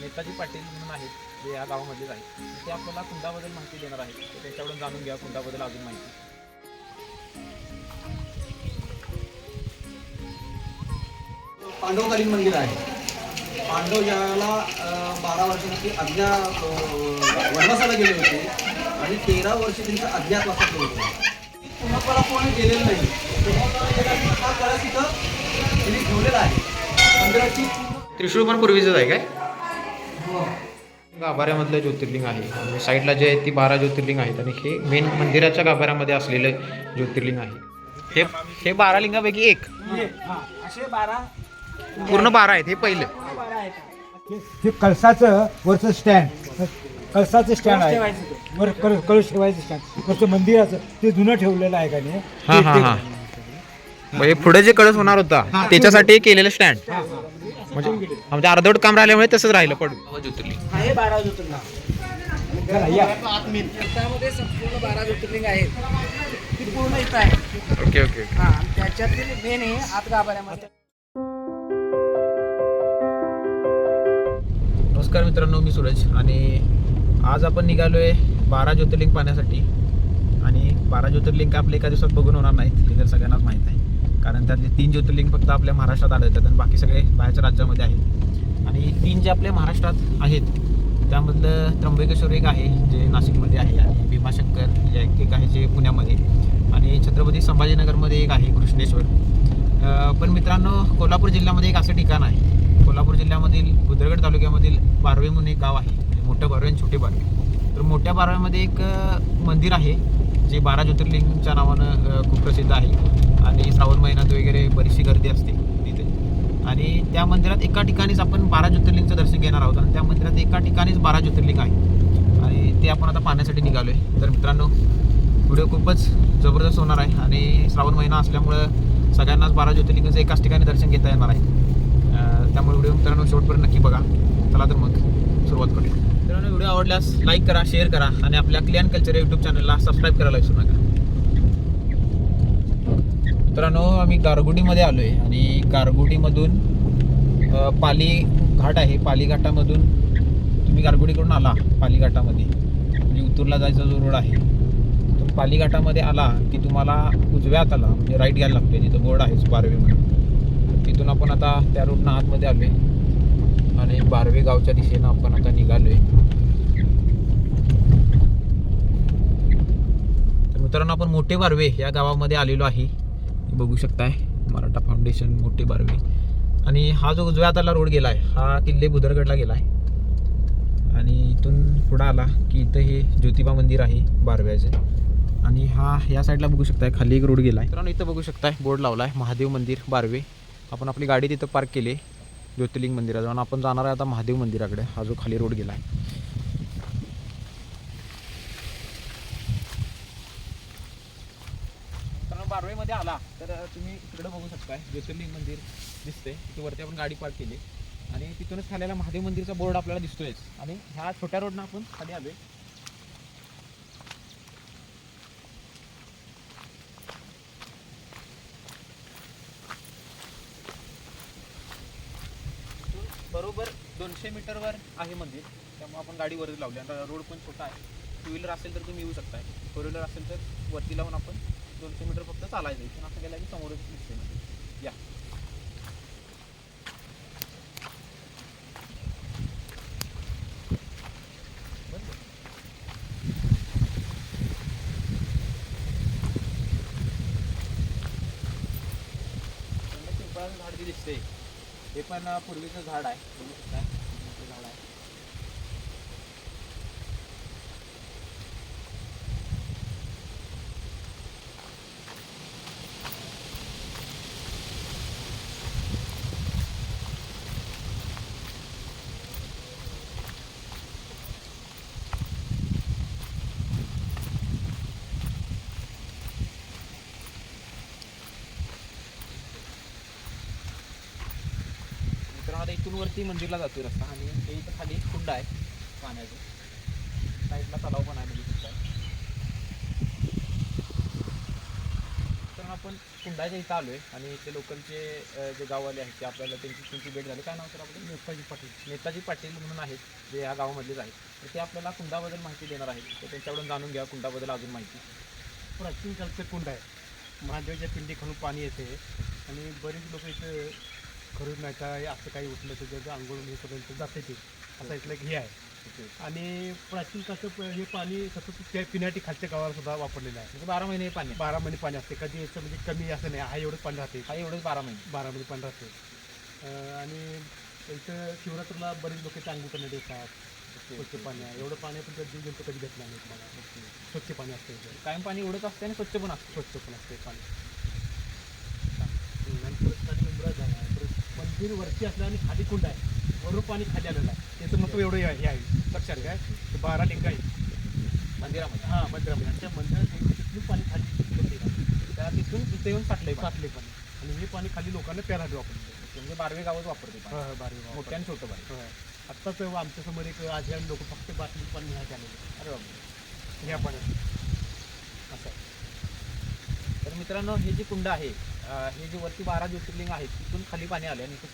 नेताजी पाटील म्हणून आहेत जे या गावामध्येच आहेत. ते आपल्याला कुंडाबद्दल माहिती देणार आहेत. तर त्यांच्याकडून जाणून घ्या कुंडाबद्दल अजून माहिती. पांडवकालीन मंदिर आहे. पांडव ज्याला बारा वर्षासाठी आज्ञा अं, वनवासाला गेले होते आणि तेरा वर्ष त्यांचं अज्ञातवासात गेले होते. कुणाला कोणी गेलेलं नाही. कुणाला गेला हा कळस इथं त्यांनी ठेवलेला आहे. मंदिराची त्रिशूळ पण पूर्वीचंच आहे काय. गाभाऱ्यामधलं ज्योतिर्लिंग आहे. आणि साईडला जे आहेत ती बारा ज्योतिर्लिंग आहेत. आणि हे मेन मंदिराच्या गाभाऱ्यामध्ये असलेलं ज्योतिर्लिंग आहे. हे हे बारा लिंगापैकी एक. असे बारा पूर्ण बारा आहेत. हे पहिलं. हे कळसाचं वरचं स्टँड कळसाचं स्टँड आहे. वर कळ कळस ठेवायचं स्टँड वरचं मंदिराचं ते जुनं ठेवलेलं आहे का नाही? हा हा हा. म्हणजे पुढे जे कळस होणार होता त्याच्यासाठी केलेलं स्टँड म्हणजे म्हणजे अर्धवट काम राहिल्यामुळे तसंच राहिलं पडू ज्योतिर्लिंग. आहे बारा ज्योतिर्लिंग. चला, या. त्यामध्ये संपूर्ण बारा ज्योतिर्लिंग आहेत. ती पूर्ण इथं आहे. ओके ओके हा आणि त्याच्यातील मेन आहे आत गाभाऱ्यामध्ये. नमस्कार मित्रांनो मी सूरज आणि आज आपण निघालोय बारा ज्योतिर्लिंग पाहण्यासाठी. आणि बारा ज्योतिर्लिंग काय आपल्या एका दिवसात बघून होणार नाहीत हे तर सगळ्यांनाच माहीत आहे. कारण त्यातले तीन ज्योतिर्लिंग फक्त आपल्या महाराष्ट्रात आढळतात आणि बाकी सगळे बाहेरच्या राज्यामध्ये आहेत. आणि तीन जे आपल्या महाराष्ट्रात आहेत त्यामधलं त्र्यंबकेश्वर एक आहे जे नाशिकमध्ये आहे आणि भीमाशंकर जे एक एक आहे जे पुण्यामध्ये. आणि छत्रपती संभाजीनगरमध्ये एक आहे कृष्णेश्वर. पण मित्रांनो कोल्हापूर जिल्ह्यामध्ये एक असं ठिकाण आहे. कोल्हापूर जिल्ह्यामधील बुद्रगड तालुक्यामधील बारवे म्हणून एक गाव आहे. म्हणजे मोठं बारवे आणि छोटे बारवे. तर मोठ्या बारव्यामध्ये एक मंदिर आहे जे बारा ज्योतिर्लिंगच्या नावानं खूप प्रसिद्ध आहे. आणि श्रावण महिन्यात वगैरे बरीचशी गर्दी असते तिथे. आणि त्या मंदिरात एका ठिकाणीच आपण बारा ज्योतिर्लिंगचं दर्शन घेणार आहोत आणि त्या मंदिरात एका ठिकाणीच बारा ज्योतिर्लिंग आहे आणि ते आपण आता पाहण्यासाठी निघालो आहे तर मित्रांनो व्हिडिओ खूपच जबरदस्त होणार आहे आणि श्रावण महिना असल्यामुळं सगळ्यांनाच बारा ज्योतिर्लिंगाचं एकाच ठिकाणी दर्शन घेता येणार आहे. त्यामुळे व्हिडिओ मित्रांनो शेवटपर्यंत नक्की बघा. चला तर मग सुरुवात करूया. मित्रांनो व्हिडिओ आवडल्यास लाईक करा शेअर करा आणि आपल्या क्लिअन कल्चर यूट्यूब चॅनलला सबस्क्राईब करायला विसरू नका. मित्रांनो आम्ही गारगुडीमध्ये आलो आहे आणि गारगुडीमधून पाली घाट आहे. पाली घाटामधून तुम्ही गारगुडीकडून आला पाली घाटामध्ये. म्हणजे उत्तूरला जायचा जो रोड आहे तो पाली घाटामध्ये आला की तुम्हाला उजव्या आला म्हणजे राईट घ्यायला लागतो तिथं बोर्ड आहेच बारवे म्हणून. तिथून आपण आता त्या रोडनं आतमध्ये आलो आहे आणि बारवे गावच्या दिशेनं आपण आता निघालो आहे तर मित्रांनो आपण मोठे बारवे या गावामध्ये आलेलो आहे. बघू शकताय. मराठा फाउंडेशन मोठे बारवी. आणि हा जो उजव्या हाताला रोड गेला आहे हा किल्ले बुधरगडला गेला आहे आणि इथून पुढं आला की इथं हे ज्योतिबा मंदिर आहे बारव्याचं. आणि हा या साईडला बघू शकताय खाली एक रोड गेला आहे मित्रांनो इथं बघू शकताय बोर्ड लावला आहे महादेव मंदिर बारवे. आपण आपली गाडी तिथं पार्क केली ज्योतिर्लिंग मंदिराजवळ. जाऊन आपण जाणार आहे आता महादेव मंदिराकडे. हा जो खाली रोड गेला आहे मध्ये आला तर तुम्ही इकडं बघू शकताय. ज्योतिर्लिंग मंदिर दिसते तिथे वरती आपण गाडी पार्क केली. आणि तिथूनच खाल्याला महादेव मंदिरचा बोर्ड आपल्याला दिसतोयच. आणि ह्या छोट्या रोडनं आपण खाली आलोय. बरोबर दोनशे मीटरवर आहे मंदिर. त्यामुळे आपण गाडी वरती लावली. आणि रोड पण छोटा आहे. टू व्हीलर असेल तर तुम्ही येऊ शकताय. फोर व्हीलर असेल तर वरती लावून आपण दोनशे मीटर फक्त चालायचं इथून असं गेलं की समोरच दिसते या. झाड जे दिसते हे पण पूर्वीचं झाड आहे. बघू शकता मोठं झाड आहे मित्रांनो आता इथून वरती मंदिरला जातोय रस्ता आणि हे इथं खाली एक कुंड आहे पाण्याचं. साईडला तलाव पण आहे शकताय मित्रांनो आपण कुंडाच्या इथं आलोय आणि इथे लोकलचे जे गाववाले आहेत ते आपल्याला त्यांची त्यांची भेट झाली. काय नाव तर आपलं? नेताजी पाटील. नेताजी पाटील म्हणून आहेत जे या गावामधलेच आहेत. तर ते आपल्याला कुंडाबद्दल माहिती देणार आहेत. तर त्यांच्याकडून जाणून घ्या कुंडाबद्दल अजून माहिती. प्राचीन कालचं कुंड आहे. महादेवाच्या पिंडी खालून पाणी येते. आणि बरीच लोक इथं खरून नाही का असं काही उठलं तर त्याचं आंघोळ हे पर्यंत जाते ते. असं इथलं हे आहे. आणि प्राचीन प- हे पाणी सतत त्या पिण्यासाठी खालच्या गावाला सुद्धा वापरलेलं आहे. म्हणजे बारा महिने हे पाणी. बारा महिने पाणी असते. कधी याचं म्हणजे कमी असं नाही. हा एवढंच पाणी राहते. हा एवढंच बारा महिने. बारा महिने पाणी राहते. आणि इथं शिवरात्रीला बरीच लोक आंघोळ करण्यात येतात. स्वच्छ पाणी आहे. एवढं पाणी पण कधी गेलं कधी भेटणार नाही तुम्हाला. स्वच्छ पाणी असते कायम पाणी एवढंच असते आणि स्वच्छ पण असते. स्वच्छ पण असते पाणी आणि परत खाली उंबरा झाला आहे मंदिर वरती असलं आणि खाली कुंड आहे. वरून पाणी खाली आलेलं आहे. त्याचं महत्त्व एवढं आहे हे आहे. लक्षात घ्या. ते बारा लिंग आहे मंदिरामध्ये. हां मंदिरामध्ये. आणि त्या मंदिरात तिथून पाणी खाली त्या तिथून इथे येऊन साठलंय पाणी. साठले पाणी. आणि हे पाणी खाली लोकांना प्यायला वापरते म्हणजे बारवे गावच वापरते पाणी. होय बारी मोठं आणि छोटं पाणी. आत्ताच आमच्यासमोर एक आजी लोक फक्त बाटली पाणी ह्यात आलेले. अरे बापरे. ह्या पाण्यात. असं आहे. तर मित्रांनो हे जे कुंड आहे हे जे वरती बारा ज्योतिर्लिंग आहेत तिथून खाली पाणी आले आणि इथे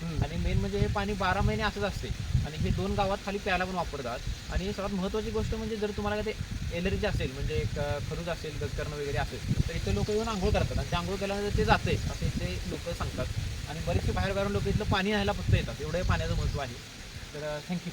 हम्म. आणि मेन म्हणजे हे पाणी बारा महिने असंच असते आणि हे दोन गावात खाली प्यायला पण वापरतात. आणि सर्वात महत्त्वाची गोष्ट म्हणजे जर तुम्हाला ते एलर्जी असेल म्हणजे एक खरूज असेल गजकरणं वगैरे असेल तर इथे लोक येऊन आंघोळ करतात. आणि ते आंघोळ केल्यानंतर ते जाते असे इथे लोक सांगतात. आणि बरेचसे बाहेर बाहेरून लोक इथलं पाणी न्यायला फक्त येतात. एवढं पाण्याचं महत्त्व आहे. तर थँक्यू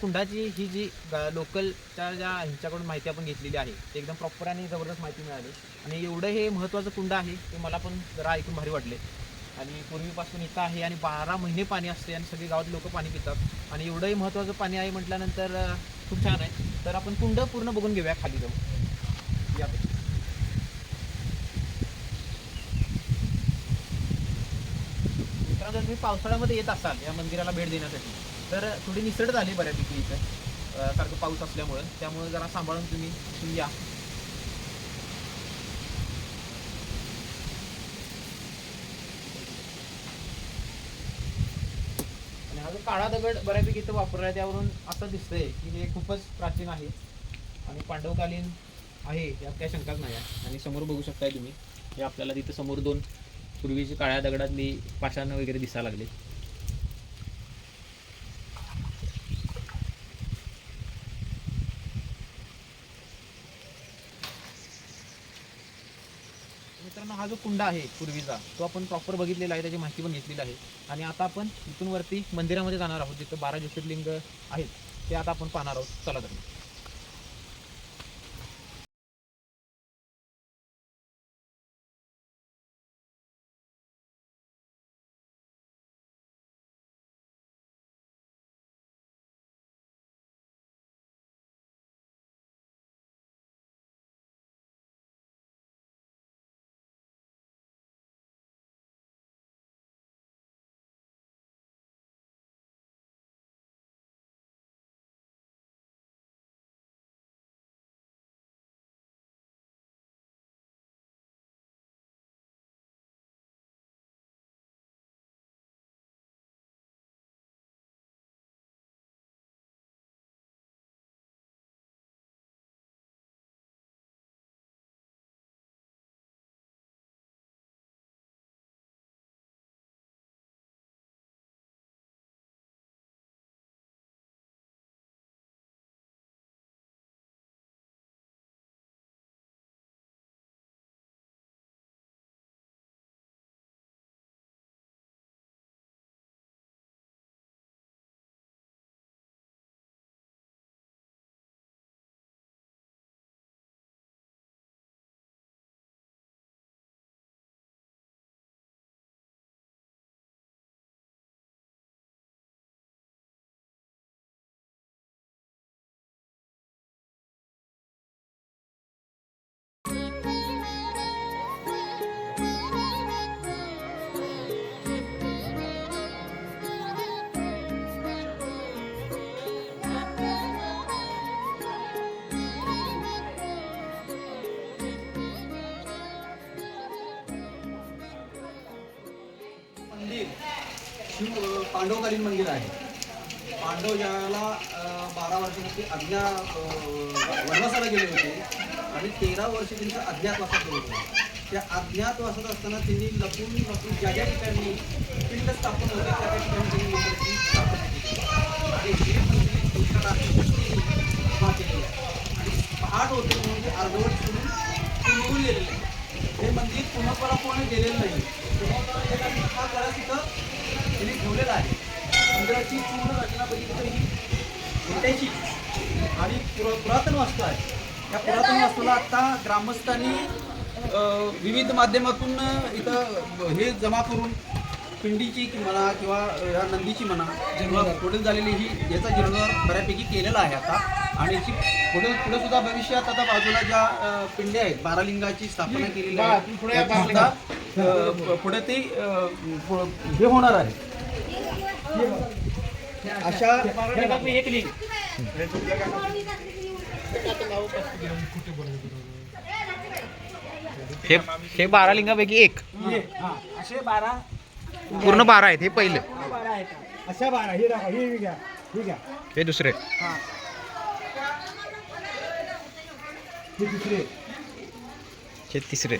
कुंडाची ही जी लोकलच्या ज्या ह्यांच्याकडून माहिती आपण घेतलेली आहे ते एकदम प्रॉपर आणि जबरदस्त माहिती मिळाली. आणि एवढं हे महत्त्वाचं कुंड आहे ते मला पण जरा ऐकून भारी वाटले. आणि पूर्वीपासून इथं आहे आणि बारा महिने पाणी असते आणि सगळी गावात लोक पाणी पितात. आणि एवढंही महत्त्वाचं पाणी आहे म्हटल्यानंतर खूप छान आहे. तर आपण कुंड पूर्ण बघून घेऊया खाली जाऊन. या मित्रांनो तुम्ही पावसाळ्यामध्ये येत असाल या मंदिराला भेट देण्यासाठी तर थोडी निसरट झाली बऱ्यापैकी इथं. सारखं पाऊस असल्यामुळं. त्यामुळे जरा सांभाळून तुम्ही तुम्ही या. आणि हा जो काळा दगड बऱ्यापैकी इथं वापरला आहे त्यावरून असं दिसतंय की हे खूपच प्राचीन आहे. आणि पांडवकालीन आहे यात काही शंकाच नाही आहे. आणि समोर बघू शकताय तुम्ही हे आपल्याला तिथं समोर दोन पूर्वीची काळ्या दगडातली पाषाण वगैरे दिसायला लागले मित्रांनो हा जो कुंड आहे पूर्वीचा तो आपण प्रॉपर बघितलेला आहे त्याची माहिती पण घेतलेली आहे. आणि आता आपण इथून वरती मंदिरामध्ये जाणार आहोत जिथं बारा ज्योतिर्लिंग आहेत ते आता आपण पाहणार आहोत. चला तर शिव पांडवकालीन मंदिर आहे. पांडव ज्याला बारा वर्षासाठी अज्ञा वनवासाला गेले होते आणि तेरा वर्ष त्यांचं अज्ञातवासात गेले होते. त्या अज्ञातवासात असताना त्यांनी लपून लपून ज्या ज्या ठिकाणी पिंड स्थापन होते त्या त्या ठिकाणी त्यांनी मंदिराची स्थापना केली. आणि उभा केलेली आणि पहाट होते म्हणून ते अर्धवट सोडून ते निघून गेलेले आहे. हे मंदिर पुन्हा पूर्ण गेलेलं नाही पूर्णपणा गेल्यानंतर हा कळस तिथं त्यांनी ठेवलेला आहे. मंदिराची पूर्ण रचना बघितली तर ही आणि पुरा पुरातन वास्तू आहे या पुरातन वास्तूला आता ग्रामस्थांनी विविध माध्यमातून इथं हे जमा करून पिंडीची म्हणा किंवा या नंदीची म्हणा जीर्णोद्धार पुढे झालेली ही याचा जीर्णोद्धार बऱ्यापैकी केलेला आहे आता. आणि याची पुढे पुढे सुद्धा भविष्यात आता बाजूला ज्या अ, पिंडे आहेत बारालिंगाची स्थापना केलेली आहे पुढे ते हे होणार आहे. अशा हे हे बारा लिंगापैकी एक. असे बारा पूर्ण बारा आहेत हे पहिलं. हा, बारा आहेत अशा बारा हे हे घ्या हे घ्या. हे दुसरे. हा. हे दुसरे हे तिसरे.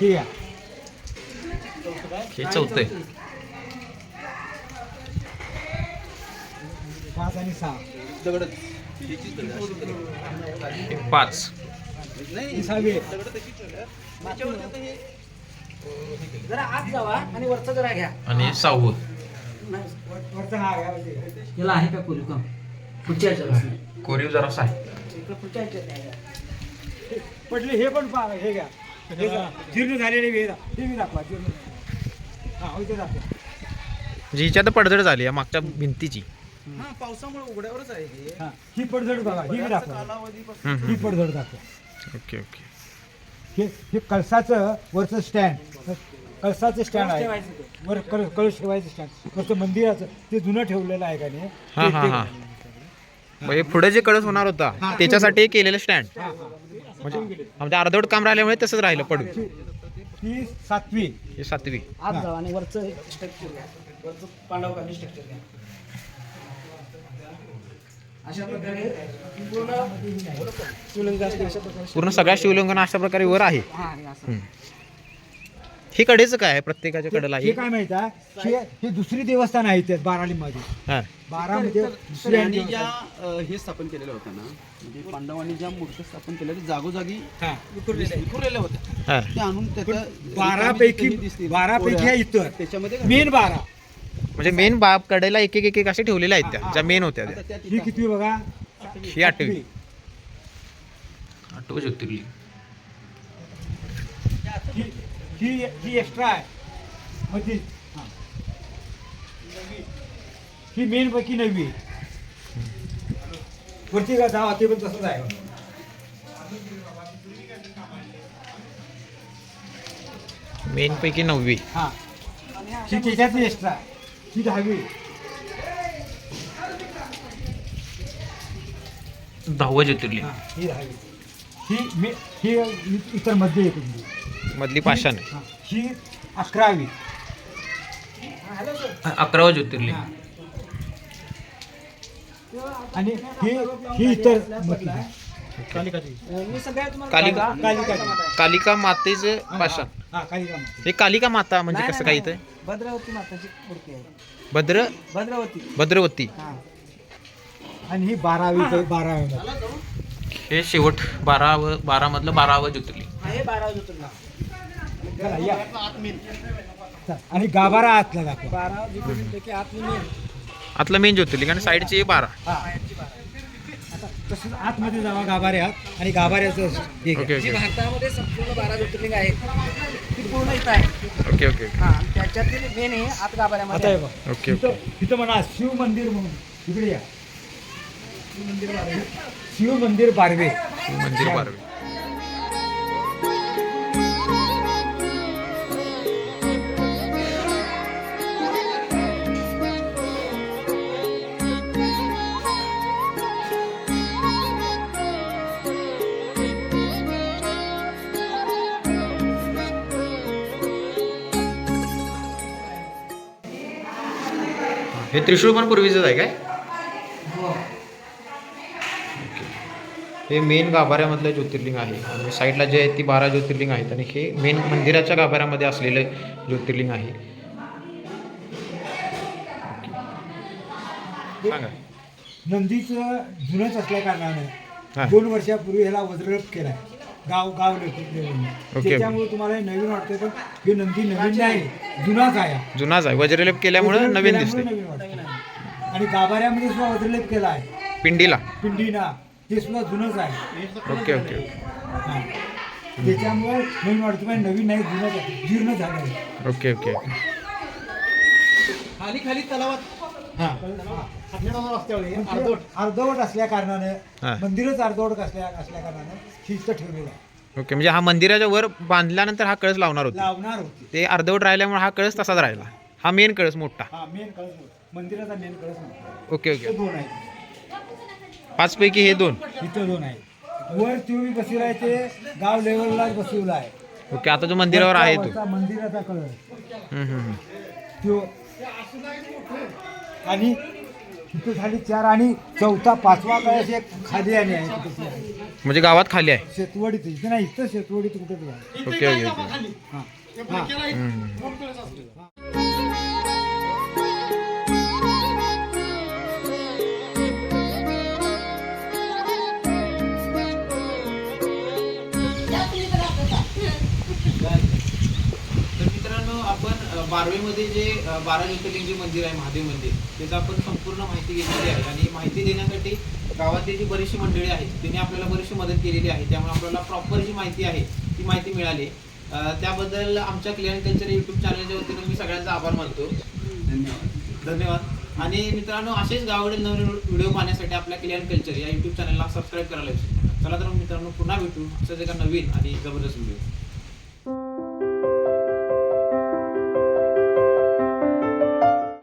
हा हे घ्या हे चौथे. पाच आणि सहा. हे पाच. नाही हे सहावे हे जरा आत जावा आणि वरचा जरा घ्या. आणि सहावं. वरचा हा घ्या. याला आहे का कोरी? काम. पुढच्या कोरीव जरासा आहे इकडं पुढच्या ह्याच्यात आहे. पडले हे पण पहा हे घ्या. हे. जीर्ण झालेले हे हे बी दाखवा जीर्ण. हा हो, इथे दाखवा. जी हिच्यात पडझड झाली या मागच्या भिंतीची. हा पावसामुळे उघड्यावरच आहे हे. हा ही पडझड बघा ही बऱ्याच दाखवा हम्म, ही हम्म. पडझड दाखवा. Okay okay. हे हे कळसाचं वरचं स्टँड. कळसाचं स्टँड आहे. ठेवायचं ते. वर कळ कळस ठेवायचं स्टँड. वरचं मंदिराचं ते जुनं ठेवलेलं आहे का नाही? हा हा हा. म्हणजे पुढे जे कळस होणार होता त्याच्यासाठी हे केलेलं स्टँड. हा, हा. म्हणजे म्हणजे अर्धवट काम राहिल्यामुळे तसंच राहिलं पडून. ही सातवी. हे सातवी. आत जावा आणि वरचं स्ट्रक्चर घ्या. वरचं पांडवकालीन स्ट्रक्चर घ्या. अशा प्रकारे पूर्ण शिवलिंग असते अशा प्रकारे पूर्ण सगळ्या शिवलिंगांना अशा प्रकारे वर आहे. हा हे असं. हे कडेचं काय आहे प्रत्येकाच्या कडेला हे काय माहीत आहे? हे हे दुसरी देवस्थान आहे ते बारालीमध्ये. हा. बारा म्हणजे दुसरी आणि त्यांनी ज्या अ, हे स्थापन केलेलं होतं ना म्हणजे पांडवांनी ज्या मूर्ती स्थापन केल्या त्या जागोजागी हा. विखुरलेल्या होत्या. हा. त्या आणून त्याच्या बारापैकी रिकामी दिसतील. बारापैकी आहे इतर. त्याच्यामध्ये मेन बारा. म्हणजे मेन बाप कडेला एक एक एक एक असे ठेवलेले आहेत त्या ज्या मेन होत्या आता त्या ही किती बघा? ही आठवी. आठवं ही ही ही एक्स्ट्रा आहे. मध्ये. हा. ही मेन पैकी नववी. वरती का जावा ते पण तसंच आहे. मेन पैकी नववी. हा. ही त्याच्यातली एक्स्ट्रा ही दहावी. दहावं ज्योतिर्लिंग. हा ही दहावी. ही मे ही इतरमध्ये येते. मधली पाषाण आहे. हा. ही अकरावी अकरावं ज्योतिर्लिंग. हा. आणि ही ही इतर मधली. कालिका. कालिका कालिका मातेचं पाषाण हा कालिका माता. हे कालिका माता म्हणजे कसं काय इथं. भद्रावती माताची मूर्ती आहे. भद्र? भद्रावती. भद्रवती. हा. आणि ही बारावी बारावी. हे शेवट बारावं बारा मधलं बारावं ज्योतिर्लिंग. आहे बारा ज्योतिर्लिंग. चला, या. चला, आणि गाभारा आतला दाखवा. बारा आतली मेन. आतलं मेन ज्योतिर्लिंग आणि साईडचे बारा. हा. आता तसंच आतमध्ये जावा गाभाऱ्यात आणि गाभाऱ्याचं हे घ्या. ओके जी ओके भारतामध्ये संपूर्ण बारा ज्योतिर्लिंग आहेत ती पूर्ण इथं आहे ओके ओके हा त्याच्यातील मेन हे आत आता गाभाऱ्यामध्ये हे आहे. बघ. ओके इथं ओके. इथं म्हणा शिव मंदिर म्हणून. इकडे या. शिव मंदिर बारवे. मंदिर बारवे. हे त्रिशूळ पण पूर्वीचंच आहे काय? हो. हे मेन गाभाऱ्यामधलं ज्योतिर्लिंग आहे. आणि साईडला जे आहेत ती बारा ज्योतिर्लिंग आहेत. आणि हे मेन मंदिराच्या गाभाऱ्यामध्ये असलेलं ज्योतिर्लिंग आहे. सांगा. नंदीचं जुनंच असल्या हा. कारणानं दोन वर्षापूर्वी ह्याला वज्रलेप केलाय. गाव गाव. ओके. त्याच्यामुळे तुम्हाला हे नवीन वाटतंय पण हे नंदी नवीन नाही जुनाच आहे. जुनाच आहे वज्रलेप केल्यामुळं नवीन दिसते नवीन. आणि गाभाऱ्यामध्ये सुद्धा वज्रलेप केला आहे पिंडीला पिंडीना ते सुद्धा जुनच आहे ओके ओके हा. त्याच्यामुळे नवीन वाटतं पण नवीन नाही जुनच आहे जीर्ण झालं आहे. ओके ओके खाली खाली तलावात हा. आहे, अर्धवट. अर्धवट असल्या. कारणानं मंदिरच अर्धवट असल्या असल्या कारणानं शिस्त ठेवलेलं आहे. ओके म्हणजे हा मंदिराच्या वर बांधल्यानंतर हा कळस लावणार होते. लावणार होते. ते अर्धवट राहिल्यामुळे हा कळस तसाच राहिला. हा मेन कळस मोठा. हा मेन कळस नव्हता. मंदिराचा मेन कळस नव्हता. ओके इथं ओके दोन आहेत. पाच पैकी हे दोन. इथं दोन आहेत. वर तुम्ही बसवला आहे ते गाव लेवललाच बसवला आहे ओके आता जो मंदिरावर आहे तो. वरचा मंदिराचा कळस. हम्म, हम्म, हम्म. तो. आणि तिथं झाली चार आणि चौथा पाचवा कळस एक खाली आणि आहे. म्हणजे गावात खाली आहे? शेतवडीत इथं नाही इथं शेतवडीत कुठं तरी आहे. Okay okay okay. हा. हा. हम्म. बारवेमध्ये जे बारा ज्योतिर्लिंग जे मंदिर आहे महादेव मंदिर त्याचं आपण संपूर्ण माहिती घेतलेली आहे. आणि माहिती देण्यासाठी गावातली जी बरीचशी मंडळी आहेत त्यांनी आपल्याला बरीचशी मदत केलेली आहे. त्यामुळे आपल्याला प्रॉपर जी माहिती आहे ती माहिती मिळाली. त्याबद्दल आमच्या क्लिअर कल्चर यूट्यूब चॅनलच्या वतीने मी सगळ्यांचा आभार मानतो. धन्यवाद. धन्यवाद. आणि मित्रांनो असेच गावाकडे नवीन व्हिडिओ पाहण्यासाठी आपल्या क्लिअर कल्चर या यूट्यूब चॅनलला सबस्क्राईब करायला चला तर मित्रांनो पुन्हा भेटू. असंच एका नवीन आणि जबरदस्त व्हिडिओ.